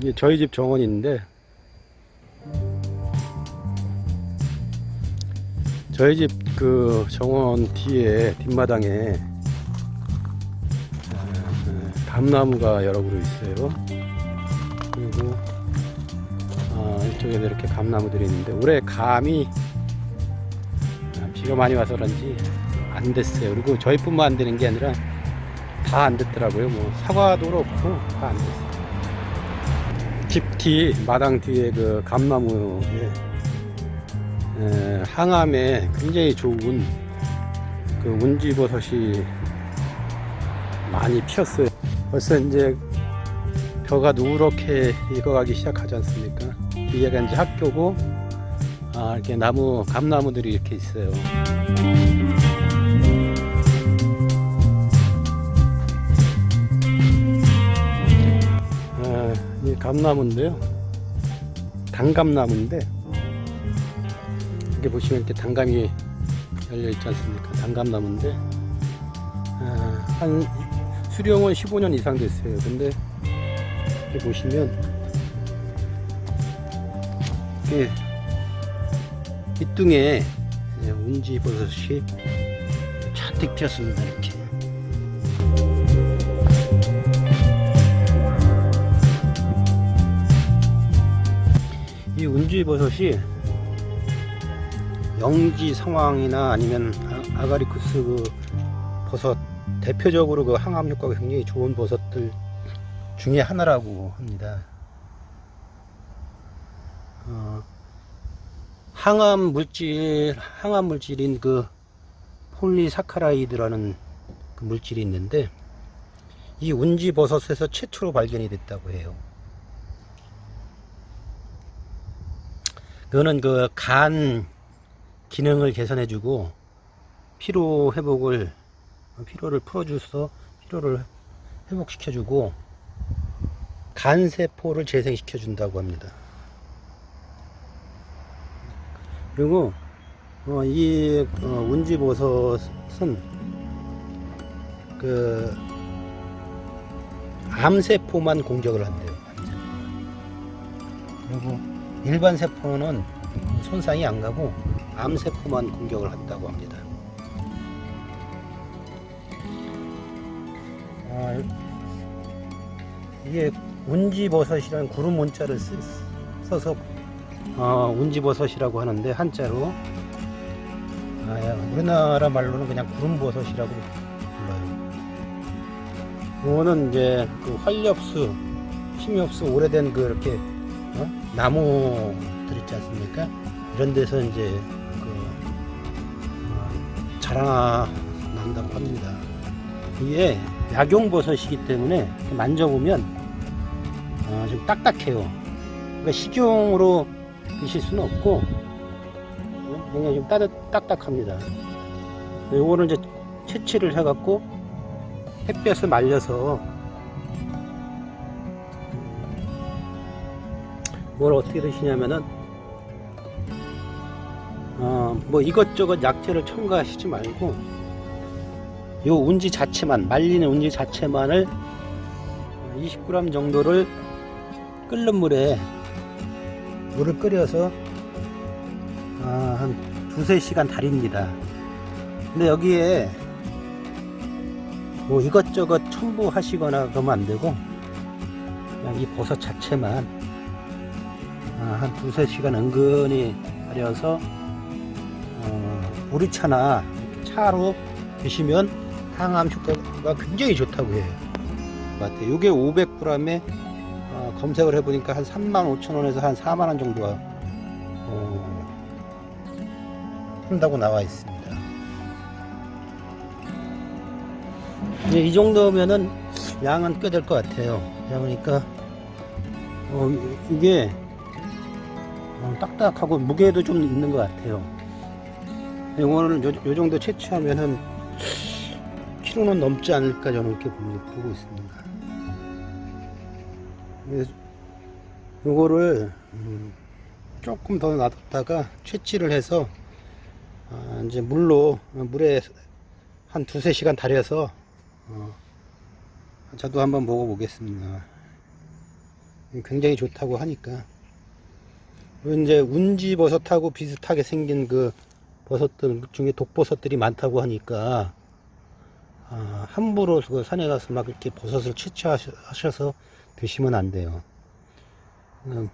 이게 저희 집 정원인데 저희 집 그 정원 뒤에 뒷마당에 아, 감나무가 여러 그루 있어요. 그리고 아, 이쪽에도 이렇게 감나무들이 있는데 올해 감이 아, 비가 많이 와서 그런지 안 됐어요. 그리고 저희뿐만 안 되는 게 아니라 다 안 됐더라고요. 뭐 사과도 그렇고 다 안 됐어요. 집 뒤 마당 뒤에 그 감나무에 에, 항암에 굉장히 좋은 그 운지버섯이 많이 피었어요. 벌써 이제 벼가 누렇게 익어가기 시작하지 않습니까? 뒤에가 이제 학교고 아, 이렇게 나무 감나무들이 이렇게 있어요. 감나무인데요. 단감나무인데 이렇게 보시면 이렇게 단감이 열려 있지 않습니까? 단감나무인데 아, 한 수령은 15년 이상 됐어요. 근데 이렇게 보시면 이렇게 밑둥에 예, 운지 버섯이 잔뜩 피었습니다. 이렇게. 이 운지 버섯이 영지 상황이나 아니면 아- 아가리쿠스 그 버섯 대표적으로 그 항암 효과가 굉장히 좋은 버섯들 중에 하나라고 합니다. 어, 항암 물질, 항암 물질인 그 폴리사카라이드라는 그 물질이 있는데 이 운지 버섯에서 최초로 발견이 됐다고 해요. 그거는 그 간 기능을 개선해주고 피로 회복을 피로를 풀어줘서 피로를 회복시켜주고 간 세포를 재생시켜준다고 합니다. 그리고 어, 이 어, 운지버섯은 그 암세포만 공격을 한대요. 그리고 일반 세포는 손상이 안 가고 암세포만 공격을 한다고 합니다. 아, 이게 운지버섯이라는 구름 문자를 쓰, 써서 어, 운지버섯이라고 하는데 한자로 아, 야, 우리나라 말로는 그냥 구름버섯이라고 불러요. 이거는 이제 그 활엽수, 힘엽수 오래된 그 이렇게 어? 나무들 있지 않습니까? 이런 데서 이제 그 어, 자라난다고 합니다. 이게 약용버섯이기 때문에 만져보면 어, 좀 딱딱해요. 그러니까 식용으로 드실 수는 없고 어, 굉장히 좀 따뜻 딱딱합니다. 요거는 이제 채취를 해갖고 햇볕에 말려서 뭘 어떻게 드시냐면은 어, 뭐 이것저것 약재를 첨가하시지 말고 요 운지 자체만 말리는 운지 자체만을 20g 정도를 끓는 물에 물을 끓여서 아, 한 두세 시간 달입니다. 근데 여기에 뭐 이것저것 첨부하시거나 그러면 안 되고 그냥 이 버섯 자체만 아, 한 두세 시간 은근히 달여서 어, 이렇게 차로 드시면 항암 효과가 굉장히 좋다고 해요. 같아요. 이게 500g에 어, 검색을 해보니까 한 35,000원에서 한 4만원 정도가 어, 한다고 나와 있습니다. 이 정도면은 양은 꽤 될 것 같아요. 그러니까 어, 이게 어, 딱딱하고 무게도 좀 있는 것 같아요. 이거는 요, 요 정도 채취하면은 키로는 넘지 않을까 저는 이렇게 보고 있습니다. 요거를 음, 조금 더 놔뒀다가 채취를 해서 아, 이제 물로 어, 물에 한 두세 시간 달여서 어, 저도 한번 먹어보겠습니다. 굉장히 좋다고 하니까 이제 운지버섯하고 비슷하게 생긴 그 버섯들 중에 독버섯들이 많다고 하니까 아, 함부로 그 산에 가서 막 이렇게 버섯을 채취하셔서 드시면 안 돼요. 음,